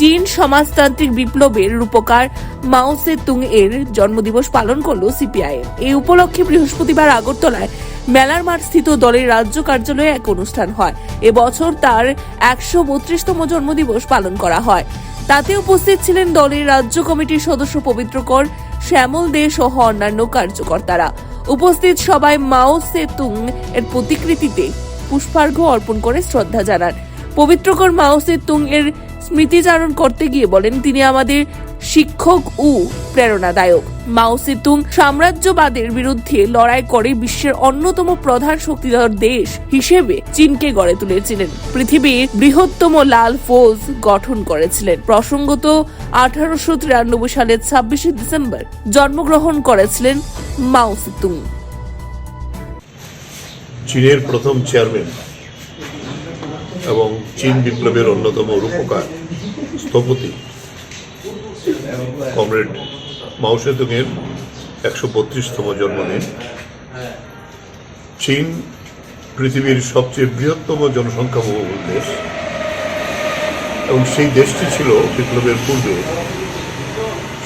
চীন সমাজতান্ত্রিক বিপ্লবের রূপকার মাও সে তুং এর জন্মদিবস পালন করল সিপিআইএম এই উপলক্ষে বৃহস্পতিবার আগরতলায় মেলার মাঠ স্থিত দলের রাজ্য কার্যালয়ে এক অনুষ্ঠান হয়। এবছর তার একশো বত্রিশতম জন্মদিবস পালন করা হয়। তাতে উপস্থিত ছিলেন দলের রাজ্য কমিটির সদস্য পবিত্রকর শ্যামল দে সহ অন্যান্য কার্যকর্তারা। উপস্থিত সবাই মাও সে তুং এর প্রতিকৃতিতে পুষ্পার্ঘ্য অর্পণ করে শ্রদ্ধা জানান। পবিত্রকর মাও সে তুং এর স্মৃতিচারণ করতে গিয়ে বলেন, তিনি আমাদের শিক্ষক ও প্রেরণাদায়ক। মাও সে তুং সাম্রাজ্যবাদের বিরুদ্ধে লড়াই করে বিশ্বের অন্যতম প্রধান শক্তিধর দেশ হিসেবে চীনকে গড়ে তুলেছিলেন। পৃথিবীর বৃহত্তম লাল ফৌজ গঠন করেছিলেন। প্রসঙ্গত, আঠারোশো তিরানব্বই সালের ছাব্বিশে ডিসেম্বর জন্মগ্রহণ করেছিলেন মাও সে তুং চীনের প্রথম চেয়ারম্যান এবং চীন বিপ্লবের অন্যতম রূপকার, স্থপতি কমরেড মাউসেতুংয়ের একশো বত্রিশতম জন্মদিন। চীন পৃথিবীর সবচেয়ে বৃহত্তম জনসংখ্যা জনসংখ্যাবহুল দেশ এবং সেই দেশটি ছিল বিপ্লবের পূর্বে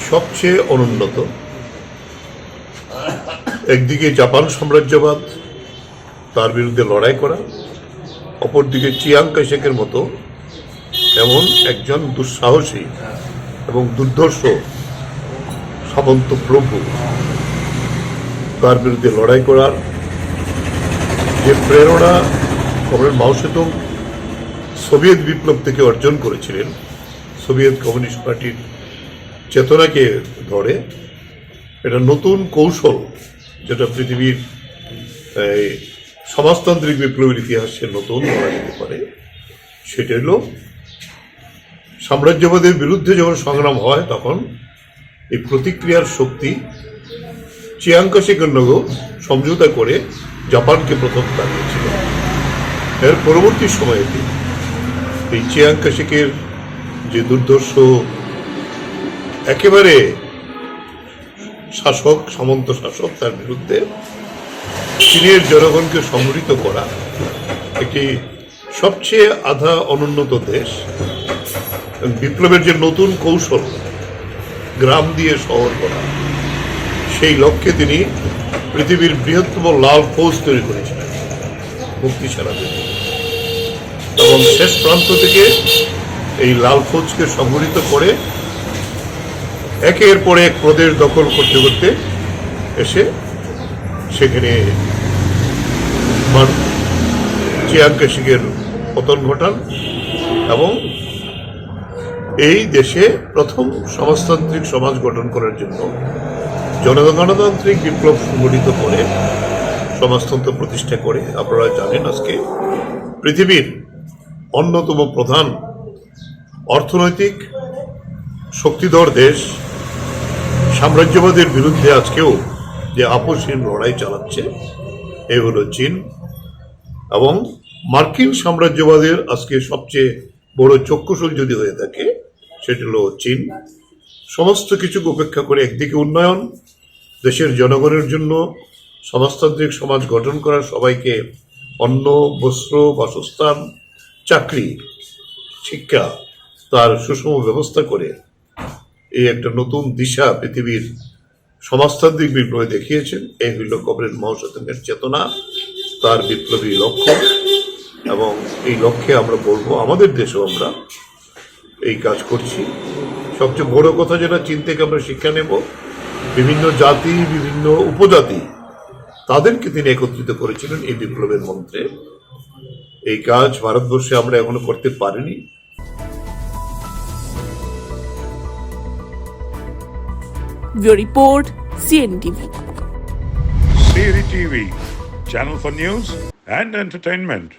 সবচেয়ে অনুন্নত। একদিকে জাপান সাম্রাজ্যবাদ, তার বিরুদ্ধে লড়াই করা অপরদিকে চিয়াং কাইশেকের মতো এমন একজন দুঃসাহসী এবং দুর্ধর্ষ সামন্ত প্রভু। তার বিরুদ্ধে লড়াই করার যে প্রেরণা কমরেড মাও সেতুং সোভিয়েত বিপ্লব থেকে অর্জন করেছিলেন, সোভিয়েত কমিউনিস্ট পার্টির চেতনাকে ধরে, এটা নতুন কৌশল যেটা পৃথিবীর সমাজতান্ত্রিক বিপ্লবের ইতিহাসে নতুন ধরা যেতে পারে। সেটা হলো, সাম্রাজ্যবাদের বিরুদ্ধে যখন সংগ্রাম হয়, তখন এই প্রতিক্রিয়ার শক্তি চিয়াংকাশিকের নগর সমঝোতা করে জাপানকে প্রথম দাঁড়িয়েছিল। এর পরবর্তী সময়েতে এই চিয়াংকাশিকের যে দুর্ধর্ষ, একেবারে শাসক, সামন্ত শাসক তার বিরুদ্ধে চীনের জনগণকে সংগঠিত করা একটি সবচেয়ে আধা অনুন্নত দেশ। বিপ্লবের যে নতুন কৌশল, গ্রাম দিয়ে শহর করা, সেই লক্ষ্যে তিনি পৃথিবীর বৃহত্তম লাল ফৌজ তৈরি করেছিলেন, মুক্তি সেনাদের এবং শেষ প্রান্ত থেকে এই লাল ফৌজকে সংগঠিত করে একের পর এক প্রদেশ দখল করতে করতে এসে সেখানে চিয়াংকে সিংয়ের পতন ঘটান এবং এই দেশে প্রথম সমাজতান্ত্রিক সমাজ গঠন করার জন্য জনগণতান্ত্রিক বিপ্লব সংগঠিত করে সমাজতন্ত্র প্রতিষ্ঠা করে। আপনারা জানেন আজকে পৃথিবীর অন্যতম প্রধান অর্থনৈতিক শক্তিধর দেশ সাম্রাজ্যবাদের বিরুদ্ধে আজকেও যে আপোষহীন লড়াই চালাচ্ছে এ হলো চীন। এবং মার্কিন সাম্রাজ্যবাদের আজকে সবচেয়ে বড় চক্ষুশূল যদি হয়ে থাকে, সেটা হলো চীন। সমস্ত কিছুকে উপেক্ষা করে একদিকে উন্নয়ন, দেশের জনগণের জন্য সমাজতান্ত্রিক সমাজ গঠন করা সবাইকে অন্ন, বস্ত্র, বাসস্থান, চাকরি, শিক্ষা, তার সুষম ব্যবস্থা করে এই একটা নতুন দিশা পৃথিবীর সমাজতান্ত্রিক বিপ্লবে দেখিয়েছেন। এই হইল কবরের মহাসতঙ্গের চেতনা, তার বিপ্লবী লক্ষ্য। এবং এই লক্ষ্যে আমরা বলব, আমাদের দেশেও আমরা এই কাজ করছি। সবচেয়ে বড় কথা যেটা, চীন থেকে আমরা শিক্ষা নেব। বিভিন্ন জাতি, বিভিন্ন উপজাতি তাদেরকে তিনি একত্রিত করেছিলেন এই বিপ্লবের মন্ত্রে। এই কাজ ভারতবর্ষে আমরা এখনও করতে পারিনি। Your report, CNTV. Siri TV, channel for news and entertainment.